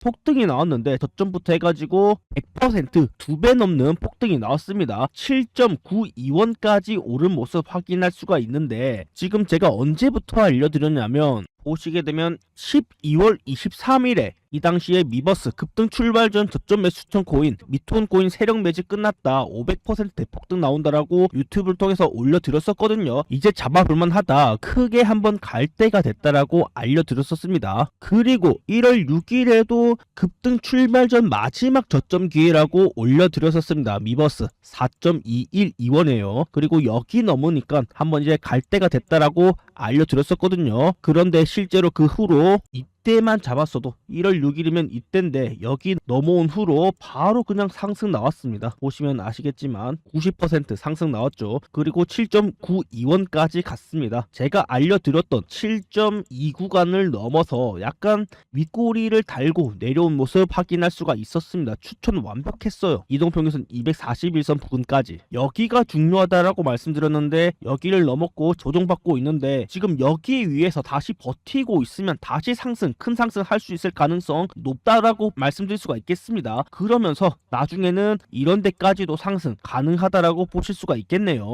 폭등이 나왔는데 저점부터 해가지고 100%두 배 넘는 폭등이 나왔습니다. 7.92원까지 오른 모습 확인할 수가 있는데 지금 제가 언제부터 알려드렸냐면 보시게 되면 12월 23일에 이 당시에 미버스 급등 출발 전 저점 매수 추천 코인 미톤 코인 세력 매집 끝났다. 500% 대폭등 나온다라고 유튜브를 통해서 올려드렸었거든요. 이제 잡아볼만 하다. 크게 한번 갈 때가 됐다라고 알려드렸었습니다. 그리고 1월 6일에도 급등 출발 전 마지막 저점 기회라고 올려드렸었습니다. 미버스 4.212원이에요. 그리고 여기 넘으니까 한번 이제 갈 때가 됐다라고 알려드렸었거든요. 그런데 실제로 그 후로 이 때만 잡았어도 1월 6일이면 이때인데 여기 넘어온 후로 바로 그냥 상승 나왔습니다. 보시면 아시겠지만 90% 상승 나왔죠. 그리고 7.92원까지 갔습니다. 제가 알려드렸던 7.2 구간을 넘어서 약간 윗꼬리를 달고 내려온 모습 확인할 수가 있었습니다. 추천 완벽했어요. 이동평균선 241선 부근까지 여기가 중요하다라고 말씀드렸는데 여기를 넘었고 조정받고 있는데 지금 여기 위에서 다시 버티고 있으면 다시 상승 큰 상승 할 수 있을 가능성 높다라고 말씀드릴 수가 있겠습니다. 그러면서 나중에는 이런 데까지도 상승 가능하다라고 보실 수가 있겠네요.